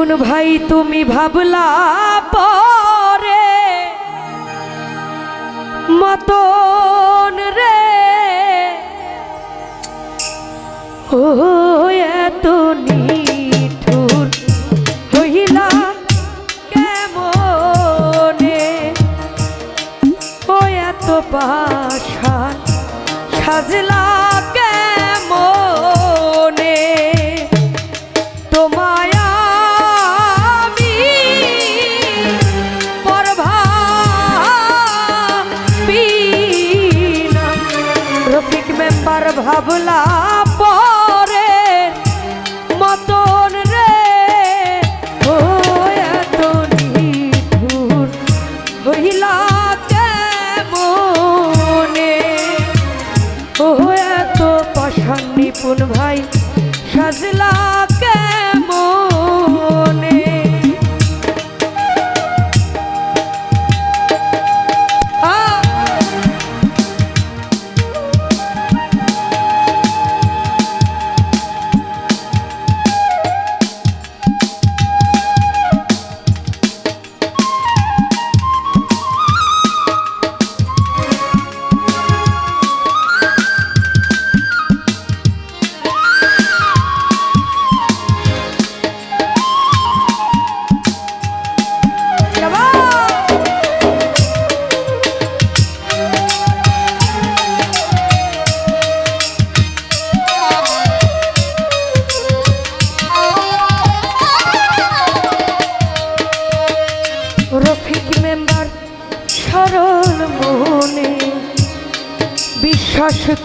নিপুণ ভাই তুমি ভাবলা পরে মতন রে। ও এত পাশান সাজলা ভাবলা পরে মতন রে, ও এত নিঠুর হইলা কেমনে? ও এত পাষাণ নিপুণ ভাই সাজলা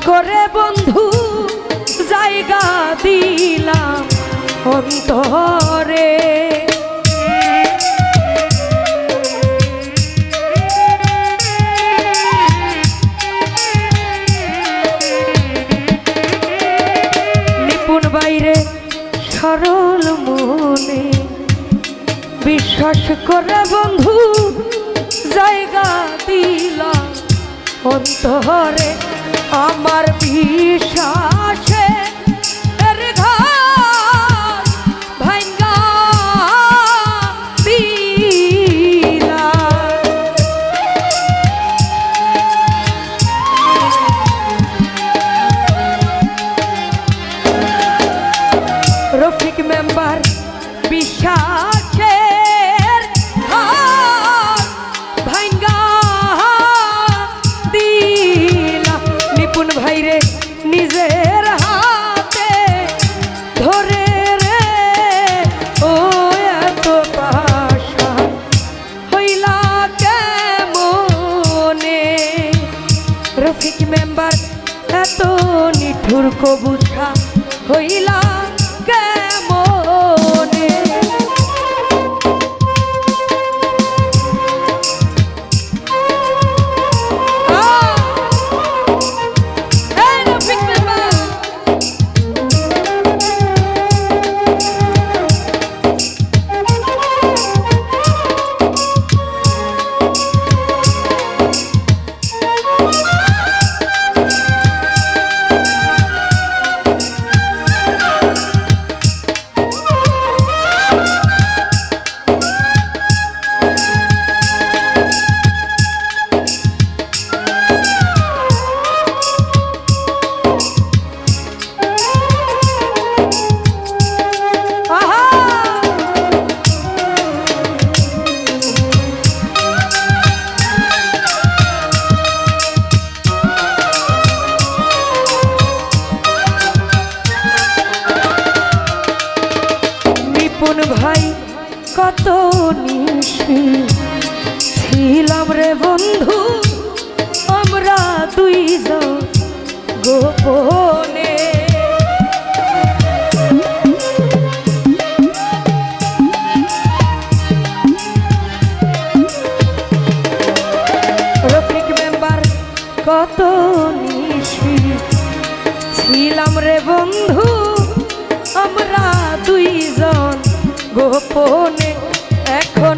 করে বন্ধু, জায়গা দিলাম অন্তরে। নিপুণ বাইরে সরল মনে বিশ্বাস করে বন্ধু, জায়গা দিলাম অন্তরে। আমার বিশ্বাসে রফিক মেম্বার এত নিঠুর কবুছা হইলা ভাই কত নিশি ছিলাম রে বন্ধু আমরা দুইজন গোপনে। কত গোপনে এখন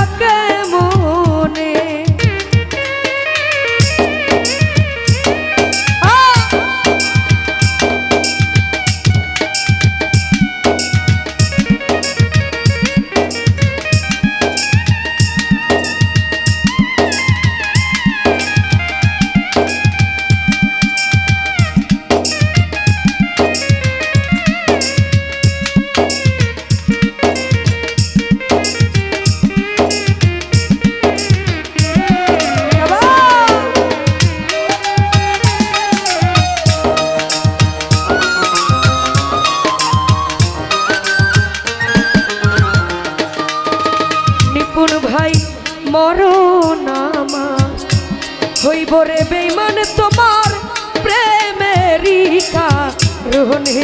এই মন তোমার প্রেমেরি কারণে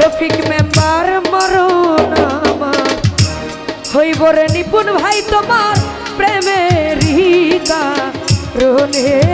রফিক মেম্বার মরণ আমার হইব রে নিপুণ ভাই তোমার প্রেমেরি কারণে।